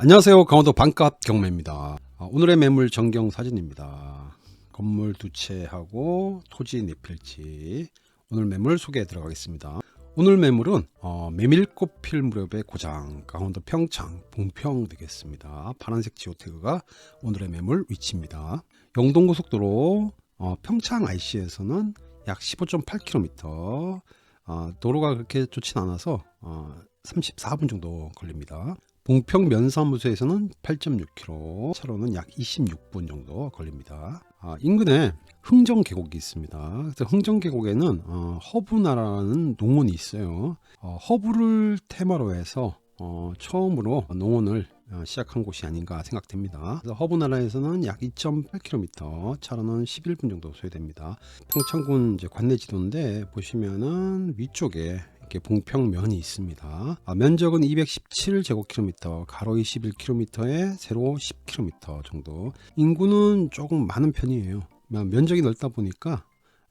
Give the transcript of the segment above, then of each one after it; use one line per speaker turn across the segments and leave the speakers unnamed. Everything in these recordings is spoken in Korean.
안녕하세요. 강원도 반값 경매입니다. 아, 오늘의 매물 전경 사진입니다. 건물 두 채하고 토지 네 필지. 오늘 매물 소개해 들어가겠습니다. 오늘 매물은 어, 메밀꽃 필 무렵의 고장 강원도 평창 봉평 되겠습니다. 파란색 지오테그가 오늘의 매물 위치입니다. 영동고속도로 어, 평창 IC에서는 약 15.8km 어, 도로가 그렇게 좋진 않아서 어, 34분 정도 걸립니다. 봉평 면사무소에서는 8.6km, 차로는 약 26분 정도 걸립니다. 아, 인근에 흥정 계곡이 있습니다. 흥정 계곡에는 어, 허브나라는 농원이 있어요. 어, 허브를 테마로 해서 어, 처음으로 농원을 어, 시작한 곳이 아닌가 생각됩니다. 허브나라에서는 약 2.8km, 차로는 11분 정도 소요됩니다. 평창군 이제 관내 지도인데 보시면은 위쪽에 이렇게 봉평면이 있습니다. 아, 면적은 217제곱킬로미터, 가로 21km에 세로 10km 정도. 인구는 조금 많은 편이에요. 면적이 넓다 보니까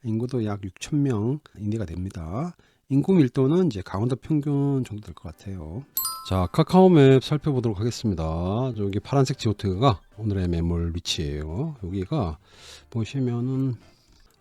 인구도 약 6천 명 인대가 됩니다. 인구 밀도는 이제 강원도 평균 정도 될 것 같아요. 자, 카카오맵 살펴보도록 하겠습니다. 여기 파란색 지오트가 오늘의 매물 위치예요. 여기가 보시면은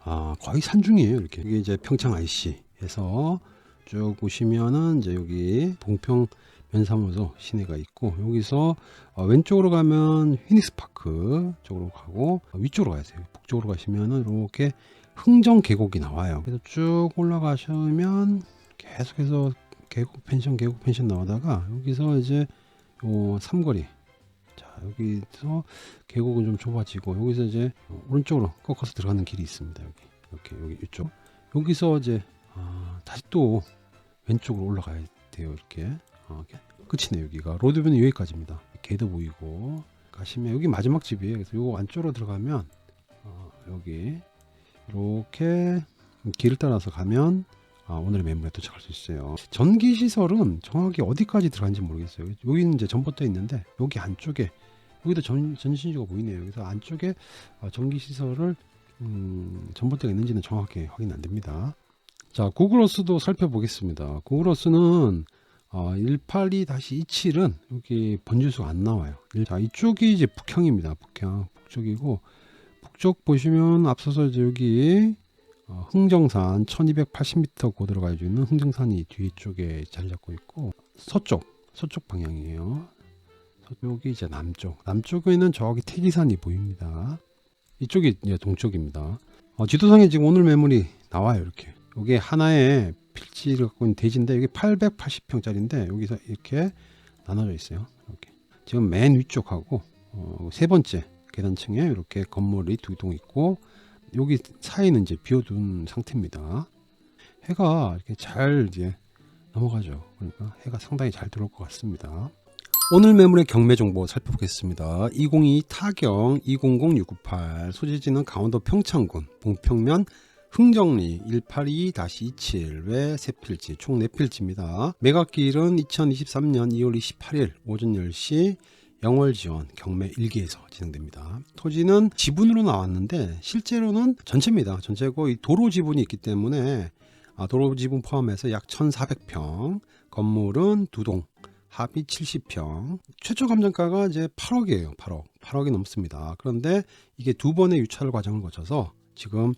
아, 거의 산중이에요. 이렇게. 이게 이제 평창 IC에서 쭉 보시면은 이제 여기 봉평 면사무소 시내가 있고 여기서 어, 왼쪽으로 가면 휘닉스 파크 쪽으로 가고 어, 위쪽으로 가야 돼요. 북쪽으로 가시면은 이렇게 흥정 계곡이 나와요. 그래서 쭉 올라가시면 계속해서 계곡 펜션 계곡 펜션 나오다가 여기서 이제 요 삼거리 자 여기서 계곡은 좀 좁아지고 여기서 이제 오른쪽으로 꺾어서 들어가는 길이 있습니다. 여기 이렇게 여기 이쪽 여기서 이제 아, 다시 또 왼쪽으로 올라가야 돼요 이렇게. 어, 이렇게. 끝이네 여기가. 로드뷰는 여기까지입니다. 개도 보이고. 가시면 여기 마지막 집이에요. 그래서 요 안쪽으로 들어가면 어, 여기 이렇게 길을 따라서 가면 아, 오늘의 매물에 도착할 수 있어요. 전기 시설은 정확히 어디까지 들어간지 모르겠어요. 여기는 이제 전봇대 있는데 여기 안쪽에 여기도 전, 전신주가 보이네요. 그래서 안쪽에 어, 전기 시설을 음, 전봇대가 있는지는 정확히 확인 안 됩니다 자, 구글어스도 살펴보겠습니다. 구글어스는 어, 182-27은 여기 번지수가 안 나와요. 자, 이쪽이 이제 북향입니다. 북향, 북쪽이고, 북쪽 보시면 앞서서 이제 여기 어, 흥정산 1280m 고도로 가지고 있는 흥정산이 뒤쪽에 자리 잡고 있고, 서쪽, 서쪽 방향이에요. 여기 이제 남쪽, 남쪽에는 저기 태기산이 보입니다. 이쪽이 이제 동쪽입니다. 어, 지도상에 지금 오늘 매물이 나와요, 이렇게. 이게 하나의 필지를 갖고 있는 대지인데 여기 880평짜리인데 여기서 이렇게 나눠져 있어요. 이렇게. 지금 맨 위쪽하고 어, 세 번째 계단층에 이렇게 건물이 두 동 있고 여기 사이는 이제 비워둔 상태입니다. 해가 이렇게 잘 이제 넘어가죠. 그러니까 해가 상당히 잘 들어올 것 같습니다. 오늘 매물의 경매 정보 살펴보겠습니다. 202 타경 200698 소재지는 강원도 평창군 봉평면 흥정리 182-27외 세필지 총 4필지입니다. 매각길은 2023년 2월 28일 오전 10시 영월 지원 경매 1기에서 진행됩니다. 토지는 지분으로 나왔는데 실제로는 전체입니다. 전체고 이 도로 지분이 있기 때문에 아, 도로 지분 포함해서 약 1,400평, 건물은 두 동, 합이 70평. 최초 감정가가 이제 8억이에요. 8억. 8억이 넘습니다. 그런데 이게 두 번의 유찰 과정을 거쳐서 지금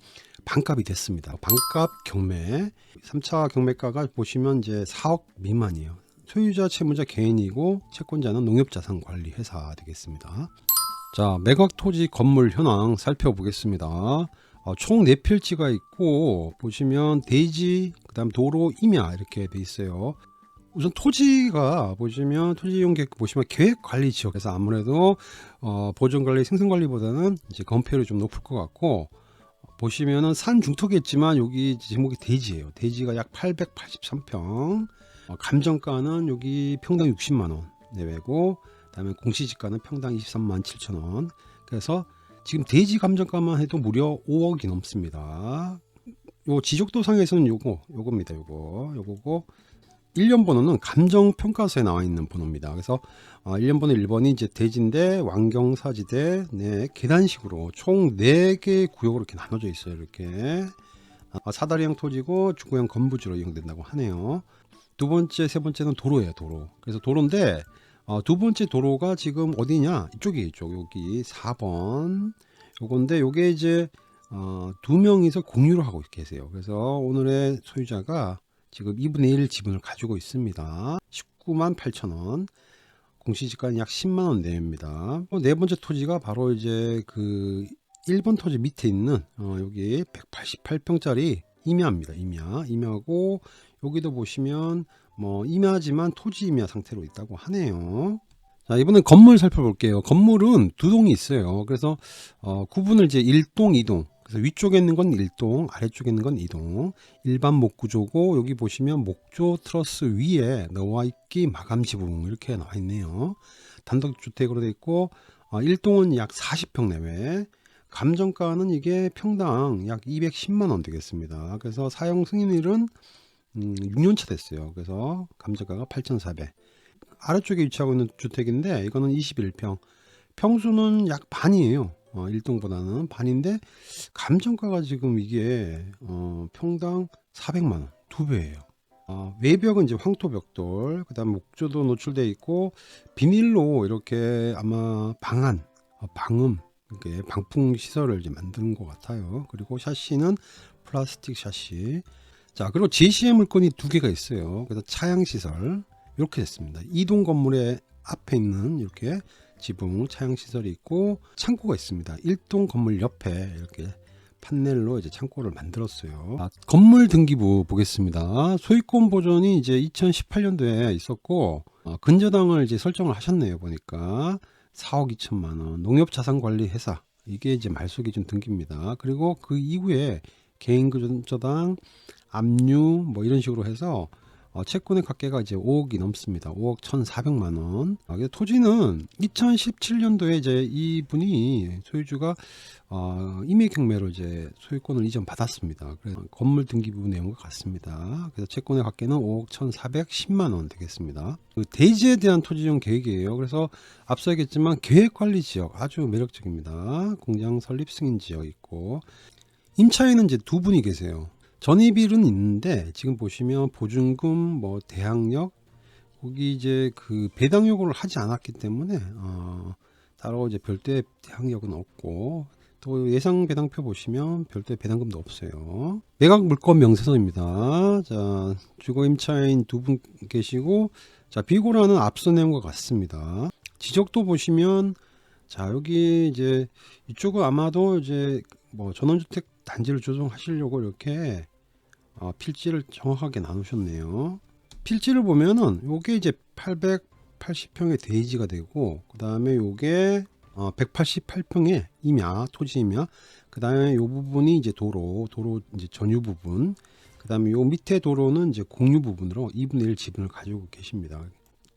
반값이 됐습니다. 반값 경매 3차 경매가가 보시면 이제 4억 미만이에요. 소유자 채무자 개인이고 채권자는 농협자산관리회사 되겠습니다. 자 매각 토지 건물 현황 살펴보겠습니다. 어, 총 4필지가 있고 보시면 대지 그다음 도로 임야 이렇게 돼 있어요. 우선 토지가 보시면 토지 이용 계획 보시면 계획 관리 지역에서 아무래도 어, 보존 관리 생산 관리보다는 이제 건폐율이 좀 높을 것 같고 보시면은 산 중턱이겠지만 여기 제목이 대지예요. 대지가 약 883평. 어, 감정가는 여기 평당 60만 원 내외고 그다음에 공시지가는 평당 23만 7천 원. 그래서 지금 대지 감정가만 해도 무려 5억이 넘습니다. 요 지적도상에서는 요거 요겁니다. 요거 요거고 1년 번호는 감정 평가서에 나와 있는 번호입니다. 그래서 어, 1년 번호 1번이 이제 대지인데 왕경사지대 네, 계단식으로 총 4개 구역으로 이렇게 나눠져 있어요. 이렇게 어, 사다리형 토지고 중구형 건부지로 이용된다고 하네요. 두 번째, 세 번째는 도로예요. 도로. 그래서 도로인데 어, 두 번째 도로가 지금 어디냐? 이쪽이 이쪽 여기 4번 요건데 요게 이제 어, 두 명이서 공유를 하고 계세요. 그래서 오늘의 소유자가 지금 2분의 1 지분을 가지고 있습니다. 19만 8천 원. 공시지가는 약 10만 원 내입니다. 어, 네 번째 토지가 바로 이제 그 1번 토지 밑에 있는 어, 여기 188평짜리 임야입니다. 임야. 임야고 여기도 보시면 뭐 임야지만 토지 임야 상태로 있다고 하네요. 자, 이번엔 건물 살펴볼게요. 건물은 두 동이 있어요. 그래서 어, 구분을 이제 1동, 2동. 그래서 위쪽에 있는 건 1동, 아래쪽에 있는 건 2동. 일반 목구조고 여기 보시면 목조 트러스 위에 나와 있기 마감 지붕 이렇게 나와 있네요. 단독 주택으로 돼 있고 어, 1동은 약 40평 내외. 감정가는 이게 평당 약 210만 원 되겠습니다. 그래서 사용 승인일은 음, 6년차 됐어요. 그래서 감정가가 8,400. 아래쪽에 위치하고 있는 주택인데 이거는 21평. 평수는 약 반이에요. 어, 1동보다는 반인데 감정가가 지금 이게 어, 평당 400만 원, 두 배예요. 어, 외벽은 이제 황토벽돌, 그 다음 목조도 노출돼 있고 비닐로 이렇게 아마 방안, 어, 방음, 이렇게 방풍 시설을 이제 만드는 것 같아요. 그리고 샤시는 플라스틱 샤시. 자, 그리고 제시의 물건이 두 개가 있어요. 그래서 차양 시설 이렇게 됐습니다. 이동 건물의 앞에 있는 이렇게 지붕 차양 시설이 있고 창고가 있습니다. 1동 건물 옆에 이렇게 판넬로 이제 창고를 만들었어요. 아, 건물 등기부 보겠습니다. 소유권 보존이 이제 2018년도에 있었고 어, 근저당을 이제 설정을 하셨네요. 보니까 4억 2천만 원 농협자산관리회사 이게 이제 말소기 준 등기입니다. 그리고 그 이후에 개인 근저당 압류 뭐 이런 식으로 해서 어, 채권의 각계가 이제 5억이 넘습니다. 5억 1,400만 원. 아, 토지는 2017년도에 이제 이분이 소유주가 어, 임의 경매로 이제 소유권을 이전 받았습니다. 그래서 건물 등기부 내용과 같습니다. 그래서 채권의 각계는 5억 1,410만 원 되겠습니다. 그 대지에 대한 토지용 계획이에요. 그래서 앞서 얘기했지만 계획 관리 지역 아주 매력적입니다. 공장 설립 승인 지역 있고 임차인은 이제 두 분이 계세요. 전입일은 있는데 지금 보시면 보증금 뭐 대항력 거기 이제 그 배당 요구를 하지 않았기 때문에 어, 따로 이제 별도의 대항력은 없고 또 예상 배당표 보시면 별도의 배당금도 없어요. 매각 물건 명세서입니다. 자 주거 임차인 두 분 계시고 자 비고라는 앞서 내용과 같습니다. 지적도 보시면 자 여기 이제 이쪽은 아마도 이제 뭐 전원주택 단지를 조정하시려고 이렇게 어, 필지를 정확하게 나누셨네요. 필지를 보면은 요게 이제 880평의 대지가 되고 그 다음에 요게 어, 188평의 임야 토지 임야 그 다음에 요 부분이 이제 도로 도로 이제 전유 부분 그 다음에 요 밑에 도로는 이제 공유 부분으로 2분의 1 지분을 가지고 계십니다.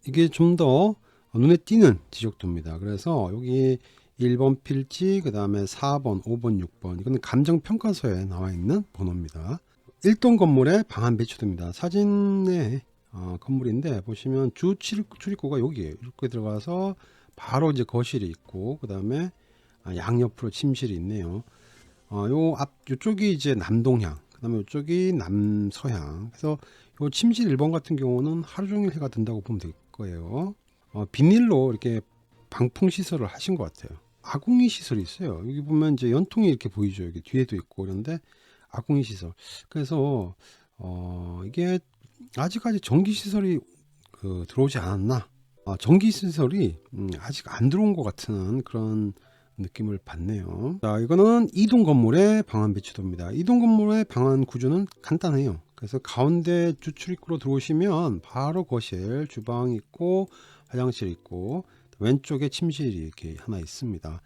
이게 좀 더 눈에 띄는 지적도입니다. 그래서 여기 1번 필지, 그 다음에 4번, 5번, 6번. 이건 감정평가서에 나와 있는 번호입니다. 1동 건물에 방안 배치됩니다. 사진의 어, 건물인데 보시면 주 출입구가 여기에요. 이렇게 들어가서 바로 이제 거실이 있고 그 다음에 아, 양옆으로 침실이 있네요. 어, 요 앞, 요쪽이 이제 남동향, 그 다음에 요쪽이 남서향. 그래서 요 침실 1번 같은 경우는 하루 종일 해가 든다고 보면 될 거예요. 어, 비닐로 이렇게 방풍 시설을 하신 것 같아요. 아궁이 시설이 있어요. 여기 보면 이제 연통이 이렇게 보이죠. 여기 뒤에도 있고 그런데 아궁이 시설. 그래서 어, 이게 아직까지 전기 시설이 그 들어오지 않았나? 아, 전기 시설이 음, 아직 안 들어온 것 같은 그런 느낌을 받네요. 자, 이거는 이동 건물의 방안 배치도입니다. 이동 건물의 방안 구조는 간단해요. 그래서 가운데 주출입구로 들어오시면 바로 거실, 주방 있고 화장실 있고 왼쪽에 침실이 이렇게 하나 있습니다.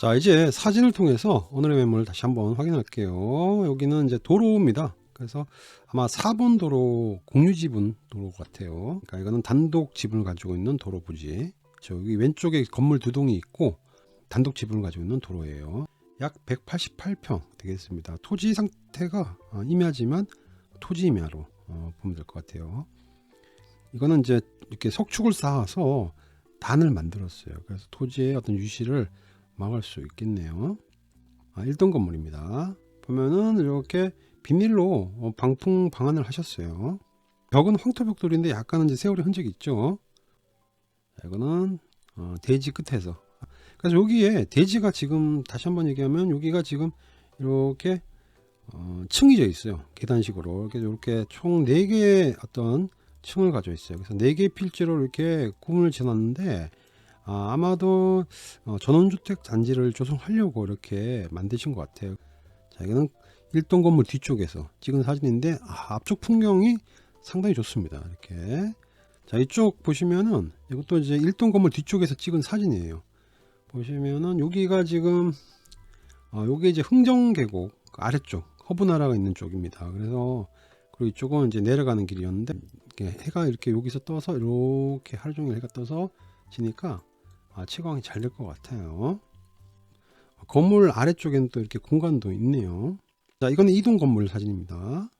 자 이제 사진을 통해서 오늘의 매물을 다시 한번 확인할게요. 여기는 이제 도로입니다. 그래서 아마 4번 도로 공유 지분 도로 같아요. 그러니까 이거는 단독 지분을 가지고 있는 도로 부지. 저기 왼쪽에 건물 두 동이 있고 단독 지분을 가지고 있는 도로예요. 약 188평 되겠습니다. 토지 상태가 어, 임야지만 토지 임야로 어, 보면 될 것 같아요. 이거는 이제 이렇게 석축을 쌓아서 단을 만들었어요. 그래서 토지의 어떤 유실을 막을 수 있겠네요. 아, 1동 건물입니다. 보면은 이렇게 비닐로 어, 방풍 방안을 하셨어요. 벽은 황토 벽돌인데 약간은 이제 세월의 흔적이 있죠. 자, 이거는 어, 대지 끝에서. 그래서 여기에 대지가 지금 다시 한번 얘기하면 여기가 지금 이렇게 어, 층이 져 있어요. 계단식으로 이렇게 총 4개의 어떤 층을 가지고 있어요. 그래서 4개의 필지로 이렇게 구분을 지어놨는데 아, 아마도 어, 전원주택 단지를 조성하려고 이렇게 만드신 것 같아요. 자, 이거는 1동 건물 뒤쪽에서 찍은 사진인데 아, 앞쪽 풍경이 상당히 좋습니다. 이렇게 자 이쪽 보시면은 이것도 이제 1동 건물 뒤쪽에서 찍은 사진이에요. 보시면은 여기가 지금 어, 여기 이제 흥정계곡 그 아래쪽 허브나라가 있는 쪽입니다. 그래서 그리고 이쪽은 이제 내려가는 길이었는데 이렇게 해가 이렇게 여기서 떠서 이렇게 하루 종일 해가 떠서 지니까 아, 채광이 잘 될 것 같아요. 건물 아래쪽에는 또 이렇게 공간도 있네요. 자, 이거는 이동 건물 사진입니다.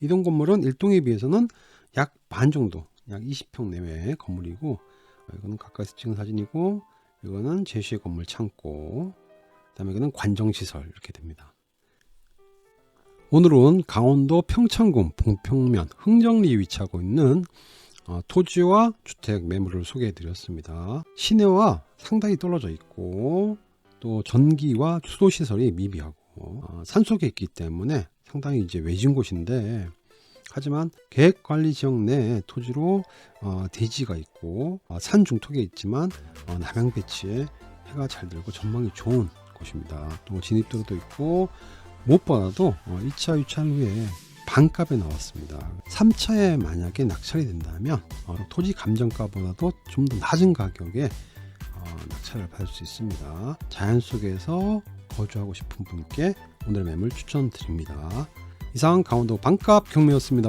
이동 건물은 1동에 비해서는 약 반 정도, 약 20평 내외의 건물이고, 어, 이거는 가까이서 찍은 사진이고, 이거는 제시의 건물 창고, 그 다음에 이거는 관정시설 이렇게 됩니다. 오늘은 강원도 평창군 봉평면 흥정리에 위치하고 있는 어, 토지와 주택 매물을 소개해 드렸습니다. 시내와 상당히 떨어져 있고 또 전기와 수도 시설이 미비하고 어, 산속에 있기 때문에 상당히 이제 외진 곳인데 하지만 계획관리지역 내 토지로 어, 대지가 있고 어, 산 중턱에 있지만 어, 남양 배치에 해가 잘 들고 전망이 좋은 곳입니다. 또 진입도로도 있고 무엇보다도 어, 2차 유찰 후에 반값에 나왔습니다. 3차에 만약에 낙찰이 된다면 어, 토지 감정가보다도 좀 더 낮은 가격에 어, 낙찰을 받을 수 있습니다. 자연 속에서 거주하고 싶은 분께 오늘 매물 추천드립니다. 이상 강원도 반값 경매였습니다.